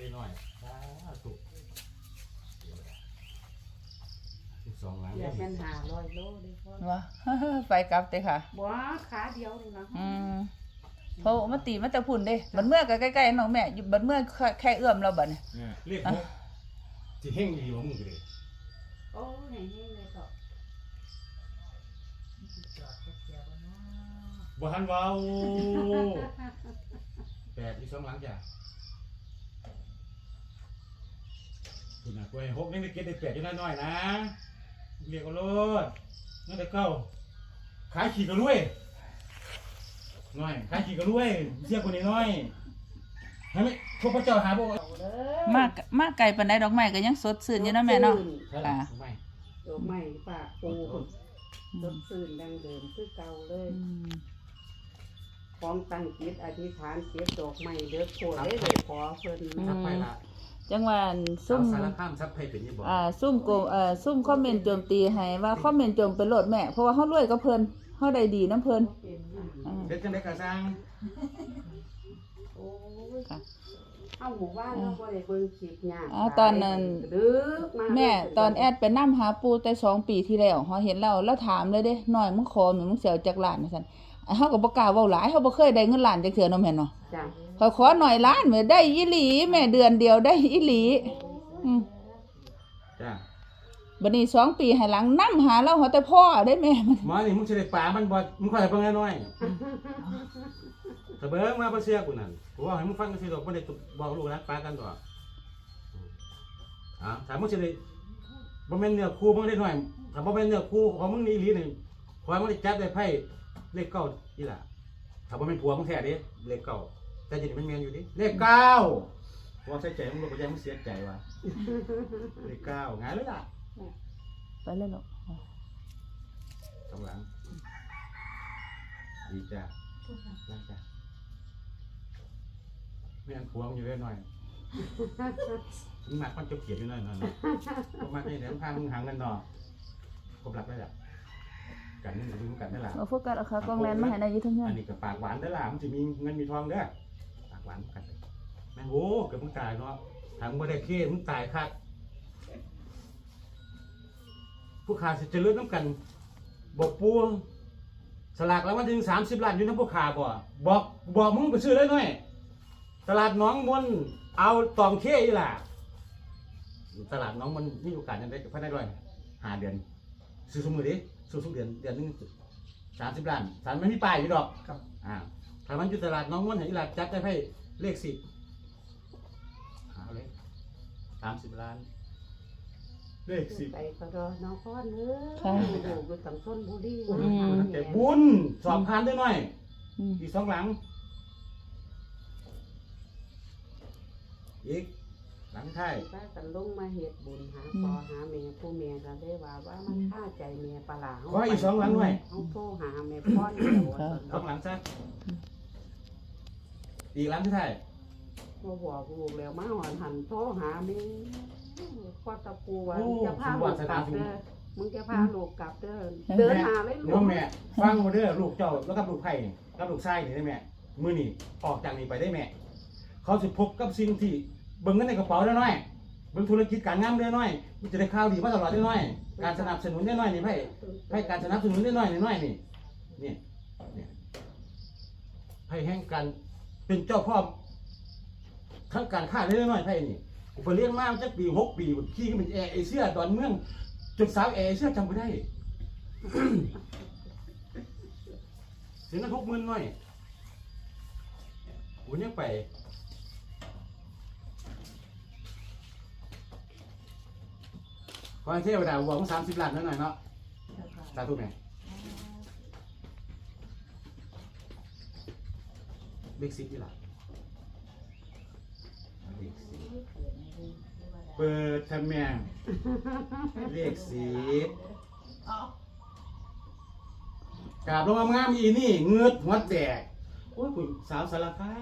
ไปหน่อยสาธุสิบสองหลังเดี๋เนี่ยวยเป็นหาร้อยโลเลยพ่อว่าไปกลับเด้ค่ะ บ่ขาเดียวเลยนะอืมเพราะมาตีมาแต่พุ่นเด้ บัดเมื่อก็ใกล้ๆน้องแม่อยู่บัดเมื่อแค่แค่เอื้อมเราบัดเนี่ยเนี่ยเรียกหกที่เฮงดีของมึงก็เลยโอ้ยไหนๆเลยต่อบ่ทันเว้าแปดที่สองหลังจ้ะ คุณน่ะกล้วยหกนี่ได้เก็ดได้แปดอยู่น้อยๆนะ เรียกเอาโลดนั่นแต่เก้าขายขี่กระรวยน้อยขายขี่กระรวยเสียคนนี้น้อยให้ไหมพวกพระเจ้าหาบ่เอาเด้อมากมากไกลปานใดดอกไม้ก็ยังสดชื่นอยู่เนาะแม่เนาะใช่ค่ะ ไม่ ดอกไม้ปากปูอืรมถซื่นดังเดิมคือเก่าเลยอืมของตั้งจิตอธิษฐานเก็บดอกไม้เด้อโคตรได้เลยขอเพิ่นซับไปละ จังหวะซุ่มสารข้ามซับไปเป็นยี่บอกอ่าซุ่มโกงเอ่อซุ่มคอมเมนต์โจมตีให้ว่าคอมเมนต์โจมไปโหลดแม่เพราะว่าเฮารวยก็เพิ่นเฮาได้ดีนํเพิ่นอ่าเด็กจังได้กระซังโอ้ยค่ะ เอาหมู่บ้านเราบ่ได้เบิ่งคลิปยากอ๋อตอนนั้น ดึกมาแม่ตอนแอดไปนํหาปูแต่สองปีที่แล้วเฮาเห็นแล้วแล้วถามเลยเด้น้อยมึงขอหนูมึงสิเอาจักล้านว่าซั่นอะเฮาก็บ่กล้าเว้าหลายเฮาบ่เคยได้เงินล้านจักเทื่อเนาะแม่เนาะจ้ะ ขอขอหน่อยล้านแม่ได้อีหลี แม่เดือนเดียวได้อีหลีอืมจ้าบัดนี้สองปีให้หลังนํหาเราเฮาแต่พ่อได้แม่มันหมอนี่มึงจะได้ป่ามันบ่มึงคอยเบิ่งน้อยแต่เบิ่งมาบ่เสียกูนั่นกูว่าให้มึงฟังกันสิดอกบ่ได้บอกลูกนะปากันดอกอ่าถ้ามึงจะได้บ่แม่นเนื้อคู่มึงได้หน่อยถ้าบ่แม่นเนื้อคู่ของมึงนี่อีหลีนี่ขอให้มึงได้จับได้ไพ่เลขเก้าอีหล่ะถ้าบ่แม่นผัวมึงแท้เด้เลขเก้า แต่จริงๆมันแม่นอยู่ดิเลขเก้าว่าใส่ใจมึงบ่ยังมึงเสียใจว่ะเลขเก้าง่ายเลยล่ะไปเลยลูกสองหลัง ดีจ้ะได้จ้ะไม่อันพวงอยู่ได้หน่อยมึงหนักมันจะเขียนอยู่หน่อยหน่อยเนาะผมมาที่ไหนมึงพามึงหาเงินเนาะครบหลักได้ละกันนี่มึงกันได้ละเอาโฟกัสเอาขากล้องแลนมาให้ได้อยู่ทั้งนั้อันนนี้ก็ปากหวานได้ละมันจะมีเงินมีทองเด้อปากหวานกันแม่งโอ้เกิดมึงตายเนาะทางบ่ได้เคมึงตายคักผู้ขาสิเจะเลือดน้ำกัน บอกปูสลากแล้ววันที่สามสิบล้านอยู่น้ำผู้ขาบ่บอกบอกมึงไปซื้อได้หน่อยตลาดหน้องมนเอาตองเคอีหล่ะ ตลาดหน้องมันมีโอกาสยังได้ภายในร้อยหาเดือนซื้อสมือดิซื้อทุกเดือนเดือนหนึงสามสิบล้านสามไม่มีป้ายอยู่ดอกครับอ่า ถ้ามันอยู่ตลาดหน้องมนเห็นอีหล่ะจัดได้ให้เลขสิบเอาเลยสามสิบล้าน เลขสิบไปก็รอน้องพ่อเด้อค่ะอยู่อยู่ตังต้นบุรีอืนะมคะแต่บุญสอบผ่านได้หน่อย อืมอีกสองหลัง อีก หลังไทายป้ากันลงมาเฮ็ดบุญหาพ่อหาแม่ผู้แม่ก็ได้ว่าว่ามันฆ่าใจแม่ปลาหลาขออีกสองหลังหน่อยเฮาโทรหาแม่พ่อเดียวว่าซั่นสองหลังซะ อีกหลังที่ไทายบ่บอกลูกแล้วมาหอนหันโทรหาแม่พ่อตะปูว่าโอ้จะพาสมลูบักติสกลัถานบถึงเด้อมึงจะพาลูกกลับเด้อเดินหาเลยลูน้อกงแม่ฟังมาเด้อลูกเจ้าแล้วกับลูกไผ่นี่กับลูกชายนี่ได้แม่มือนี่ออกจากนี่ไปได้แม่ เขาสิพบกับสิ่งที่เบิ่งเงินในกระเป๋าได้น้อยเบิ่งธุรกิจการงานได้น้อยมันจะได้ข่าวดีมาตลอดได้น้อย การสนับสนุนได้น้อยนี่ไพ่ให้การสนับสนุนได้น้อยน้อยๆนี่นี่นี่ให้แห่งการ เป็นเจ้าพ่อทั้งการค้าได้น้อยไพ่นี่กูไปเลี้ยงมากจักปีหกปีขี่ก็เป็นแอร์เอเชียตอนเมืองจนสาวแอร์เอเชียจำไม่ได้เสียเงินหกหมื่นหน่อยกูยังไปขอให้เทวดาหวังสามสิบล้านหน่อยเนาะสาธุแม่ เลขสิบนี่ล่ะเลขสิบเปิดทำแม่งเลขสิบกราบลงงามๆอีนี่เงือดหัวแตกโอ้ยคุณสาวสารคา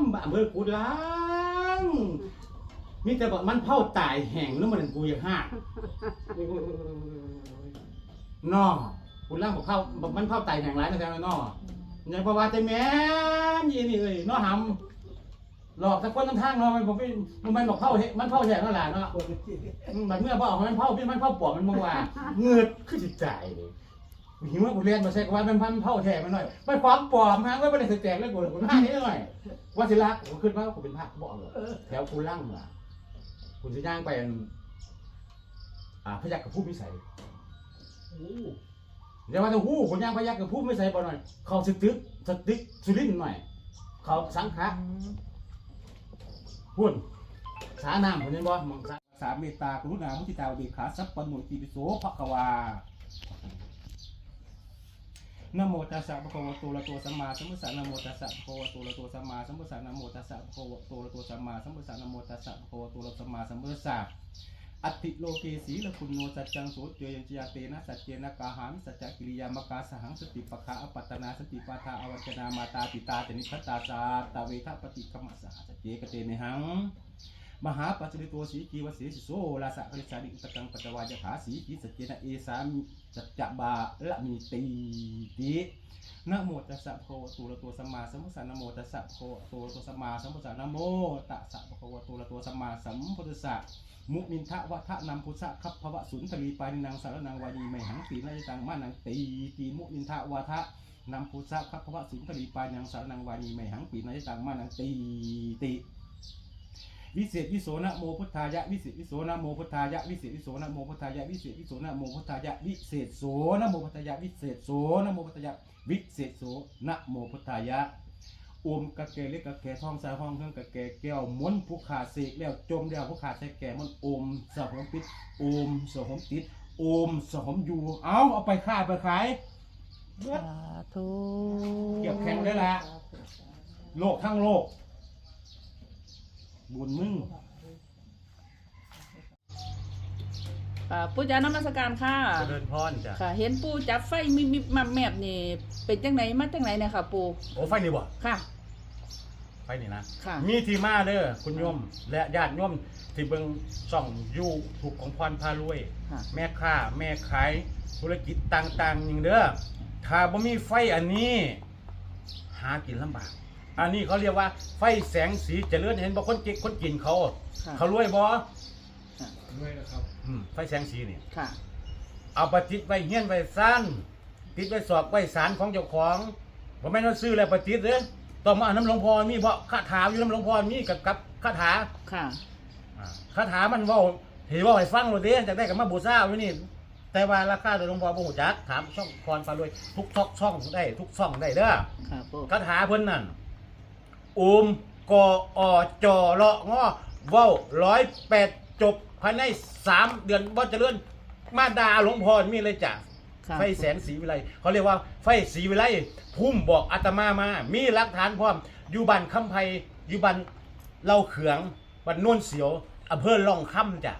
มบ้าเมื่อกูล้างมีแต่บอกมันเผาตายแห้งแล้วมันกูอยากหักนอคุณล่างบอกเข้าบอกมันเข้าไตแห่งไรนะแซงนอ ยังเพระว่าแต่แม่นยี่นี่เอ้ยนอหำหลอกตะก้นทั้งทางเนาะมันบ่เป็นมันมันบอกเผาเฮ็ดมันเผาแท้นั่นแหละเนาะอืมมันเมื่อบ่ออกมันเผาเป็นมันเผาปลอมมันบ่ว่าเงือดคือสิจ่ายเลยหิวกูเรียนมาใส่กว่ามันพันเผาแท้มันหน่อยมันความปลอมฮะก็บ่ได้แสดงเลยกูกูมาให้หน่อยว่าสิรักกูขึ้นว่ากูเป็นพระบอกเลยแถวกูลั่งล่ะกูสิย่างไปอันอ่าพยักกับผู้มิสัย เดี๋ยวว่าจะหู้คนย่างพยักกับผู้ไมิสัยบ่หน่อย เขาสตึกสตึกสุรินทร์หน่อย เขาสังขะพุ่นสาน้ำผมเห็นบ่มองสาสามเมตตากรุณามุทิตาเบขาสัพพนุติปิโสภควานโมตัสสะภะคะวะโตอะระโตสัมมาสัมพุทธะนะโมตัสสะภะคะวะโตอะระโตสัมมาสัมพุทธะนะโมตัสสะภะคะวะโตอะระโตสัมมาสัมพุทธะนะโมตัสสะภะคะวะโตอะระโตสัมมาสัมพุทธะ อัติโลเกสีละคุณโนสัจจังโสเจยัญจยาเตนะสัจเจนะกาหามิสัจจกิริยามกาสหังสติปะคาอปัตนาสติปาทาอวัจนามาตาปิตาจนิพัตตาสาตาเวทปฏิกรรมสหสัจเจกเตเนหัง มหาปัจจิโตสีกีวสีสิโสลาสะคริสานิอุตตังปัจจวายถาสีกีสเจนะเอสามิสัจจบาละมีตีตินะโมตัสสะภะคตอะระหะโตสัมมาสัมพุทธัสสะนะโมตัสสะภะคตอะระหะโตสัมมาสัมพุทธัสสะนะโมตัสสะภะคตอะระหะโตสัมมาสัมพุทธัสสะมุนินทะวะทะนัมพุทธะคัพพวะสุนทรีปานินังสารนังวานีไมหังตีนาจตังมานังตีตีมุนินทะวะทะนัมพุทธะคัพพวะสุนทรีปานินังสารนังวานีไมหังปีนาจตังมานังตีติ วิเศษวิโสนะโมพุทธายะวิเศษวิโสนะโมพุทธายะวิเศษวิโสนะโมพุทธายะวิเศษวิโสนะโมพุทธายะวิเศษโสนะโมพุทธายะวิเศษโสนะโมพุทธายะวิเศษโสนะโมพุทธายะอมกะเกเล็กกะแกท้องสายห้องเครื่องกะแกแก้วม้วนผู้ขาดเสกแล้วจมแล้วผู้ขาดใช้แก่มันอมสหมปิดอมสหมติดอมสหมอยู่เอาเอาไปขายไปขายเบิดสาธุเก็บแข็งได้ละโลกทั้งโลก บุญมึงค่ะปู่จ๋านมัสการค่ะ เจริญพรจ้ะค่ะ เห็นปู่จับไฟมิมิมับแมบนี่ เป็นจังไหนมาจังไหนเนี่ยค่ะ ปู่ โอ้ไฟนี่บ่ค่ะ ไฟนี่นะ ค่ะ มีที่มาเด้อคุณโยม และญาติโยมที่เบิ่งช่องยูถูกของพรพารวย ค่ะ แม่ค้าแม่ขายธุรกิจต่างๆอย่างเด้อถ้าบ่มีไฟอันนี้ หากินลำบาก อันนี้เขาเรียกว่าไฟแสงสีเจริญเห็นบ่คนเก็กคนกินเขา ค่ะเขารวยบ่ค่ะด้วยนะครับอืมไฟแสงสีนี่ค่ะ เอาไปติดไว้เฮียนไว้ซ่านติดไว้สอบไว้สารของเจ้าของบ่แม่นว่าซื้อแล้วไปติดเด้อต้องมาเอาน้ำหลวงพ่อมีบ่คาถาอยู่น้ำหลวงพ่อมีกับกับคาถาค่ะ อ่าคาถามันเว้าเห็นว่าให้ฟังโลดเด้จากได้กับมาบูชาอยู่นี่ แต่ว่าราคาโดยหลวงพ่อบ่ฮู้จักถามช่องพรฟ้ารวยทุกช่องช่องได้ ทุกช่องได้เด้อค่ะปู่คาถาเพิ่นนั่น อุมกออจอเลาะงอเว้าร้อยแปดจบภายในสามเดือนบ่เจริญมาดาหลวงพ่อมีเลยจ้ะค่ะ ไฟแสงสีวิไลเขาเรียกว่าไฟสีวิไลพุ่มบอกอาตมามา มีหลักฐานพร้อมอยู่บันคำไพอยู่บันเล่าเขืองบันโน่นเสียวอำเภอล่องค่ำจ้ะ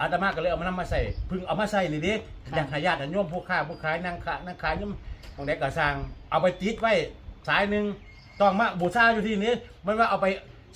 อาตมาก็เลยเอามานำมาใส่เพึ่งเอามาใส่นี่ดิอยากให้ญาติโยมผู้ค้าผู้ขายนางขายนางขายนี่ตรงไหนก็สร้างเอาไปติดไว้สายหนึ่ง ต้องมาบูชาอยู่ที่นี้มันว่าเอาไป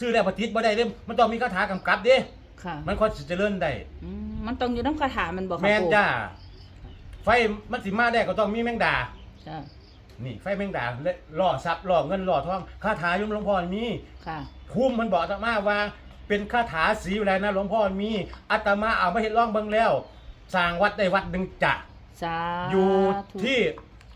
ซื้อแล้วไปติดบ่ได้เด้มันต้องมีคาถากำกับเด้ค่ะมันค่อยสิเจริญได้อืมมันต้องอยู่น้ำคาถามันบอกค่ะแม่นปู่จ้าไฟมันสิมาได้ก็ต้องมีแมงดาค่ะนี่ไฟแมงดาและล่อทรัพย์ล่อเงินล่อทองคาถาโยมหลวงพ่อมีค่ะภูมิมันบอกอาตมาว่าเป็นคาถาสีอะไรนะหลวงพ่อมีอาตมาเอามาเห็นร่องเบิ่งแล้วสร้างวัดได้วัดหนึ่งจะสาธุอยู่ที่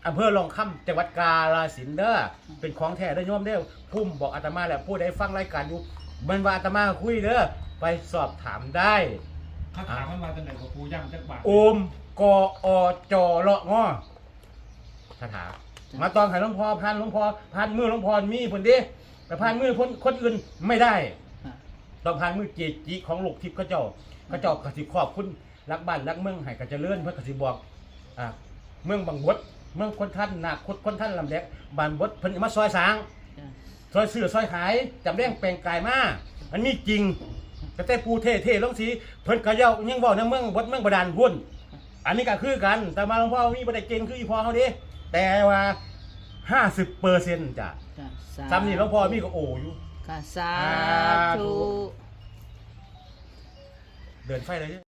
อำเภอลองค่ำจังหวัดกาฬสินธุ์เด้อเป็นของแท้ได้อโยมเด้อภูมิบอกอาตมาแหละผู้ใดฟังรายการอยู่มันว่าอาตมาคุยเด้อไปสอบถามได้ ถ้าถามมันมาจากไหนกับปูย่ำจักบาทโอมกออจอเลาะงอคาถามาตอนไห้หลวงพ่อพันหลวงพ่อพันมือหลวงพ่อมีผลดิแต่พันมือคนคนอื่นไม่ได้ค่ะต้องพันมือเจจีของลูกทิพย์เขาเจ้าเขาเจ้ากสิขอบคุณรักบ้านรักเมืองให้กระเจริญเพื่อกสิบอกอ่าเมืองบางบด เมืองคนท่านนาคตคนท่านลำเล็กบ้านบดเพิ่นมาซอยสางค่ะซอยเสือซอยขายจำแรงแปลงกายมาอันนี้จริงแต่แต่ปูเท่เท่ลงสีเพิ่นกระเย้ายังบอกในเมืองบดเมืองบาดาลพุ่นอันนี้ก็คือกัน แต่มาหลวงพ่อมีประเด็เก่งคืออีพ่อเขาดิแต่ว่าห้าสิบเปอร์เซ็นต์จ้ะค่ะสาซ้ำนี่หลวงพ่อมีก็โออยู่ ค่ะสาสาธุธุ เดินไฟเลย